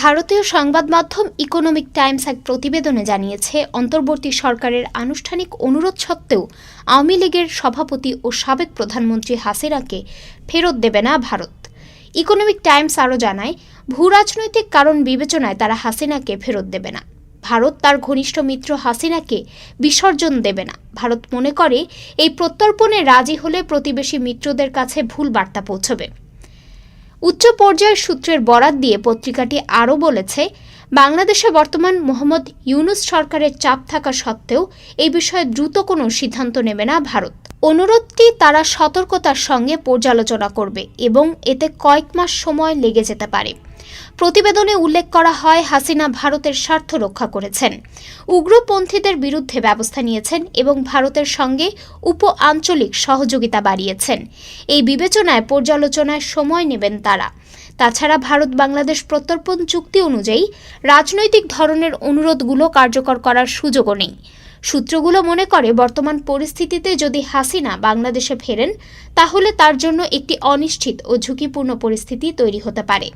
ভারতীয় সংবাদ মাধ্যম ইকোনমিক টাইমস এক প্রতিবেদনে জানিয়েছে, অন্তর্বর্তী সরকারের আনুষ্ঠানিক অনুরোধ সত্ত্বেও আওয়ামী লীগের সভাপতি ও সাবেক প্রধানমন্ত্রী হাসিনাকে ফেরত দেবে না ভারত। ইকোনমিক টাইমস আরও জানায় ভূরাজনৈতিক কারণ বিবেচনায় তারা হাসিনাকে ফেরত দেবে না। ভারত তার ঘনিষ্ঠ মিত্র হাসিনাকে বিসর্জন দেবে না। ভারত মনে করে, এই প্রত্যর্পণে রাজি হলে প্রতিবেশী মিত্রদের কাছে ভুল বার্তা পৌঁছবে। উচ্চ পর্যায়ের সূত্রের বরাত দিয়ে পত্রিকাটি আরও বলেছে, বাংলাদেশে বর্তমান মোহাম্মদ ইউনুস সরকারের চাপ থাকা সত্ত্বেও এই বিষয়ে দ্রুত কোনো সিদ্ধান্ত নেবে না ভারত। অনুরোধটি তারা সতর্কতার সঙ্গে পর্যালোচনা করবে এবং এতে কয়েক মাস সময় লেগে যেতে পারে। প্রতিবেদনে উল্লেখ করা হয়, হাসিনা ভারতের স্বার্থ রক্ষা করেছেন। উগ্রপন্থীদের বিরুদ্ধে ব্যবস্থা নিয়েছেন এবং ভারতের সঙ্গে উপ আঞ্চলিক সহযোগিতা বাড়িয়েছেন। এই বিবেচনায় পর্যালোচনায় সময় নেবেন তারা। তাছাড়া ভারত বাংলাদেশ প্রত্যর্পণ চুক্তি অনুযায়ী রাজনৈতিক ধরনের অনুরোধগুলো কার্যকর করার সুযোগও নেই। সূত্রগুলো মনে করে বর্তমান পরিস্থিতিতে যদি হাসিনা বাংলাদেশে ফেরেন, তাহলে তার জন্য একটি অনিশ্চিত ও ঝুঁকিপূর্ণ পরিস্থিতি তৈরি হতে পারে।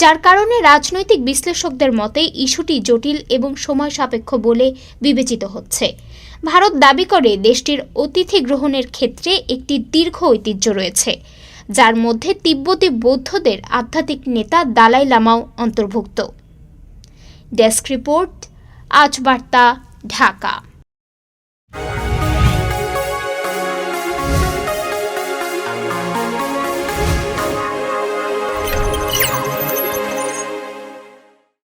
যার কারণে রাজনৈতিক বিশ্লেষকদের মতে, ইস্যুটি জটিল এবং সময় সাপেক্ষ বলে বিবেচিত হচ্ছে। ভারত দাবি করে দেশটির অতিথি গ্রহণের ক্ষেত্রে একটি দীর্ঘ ঐতিহ্য রয়েছে, যার মধ্যে তিব্বতী বৌদ্ধদের আধ্যাত্মিক নেতা দালাই লামাও অন্তর্ভুক্ত। ডেস্ক রিপোর্ট, আজ বার্তা ঢাকা।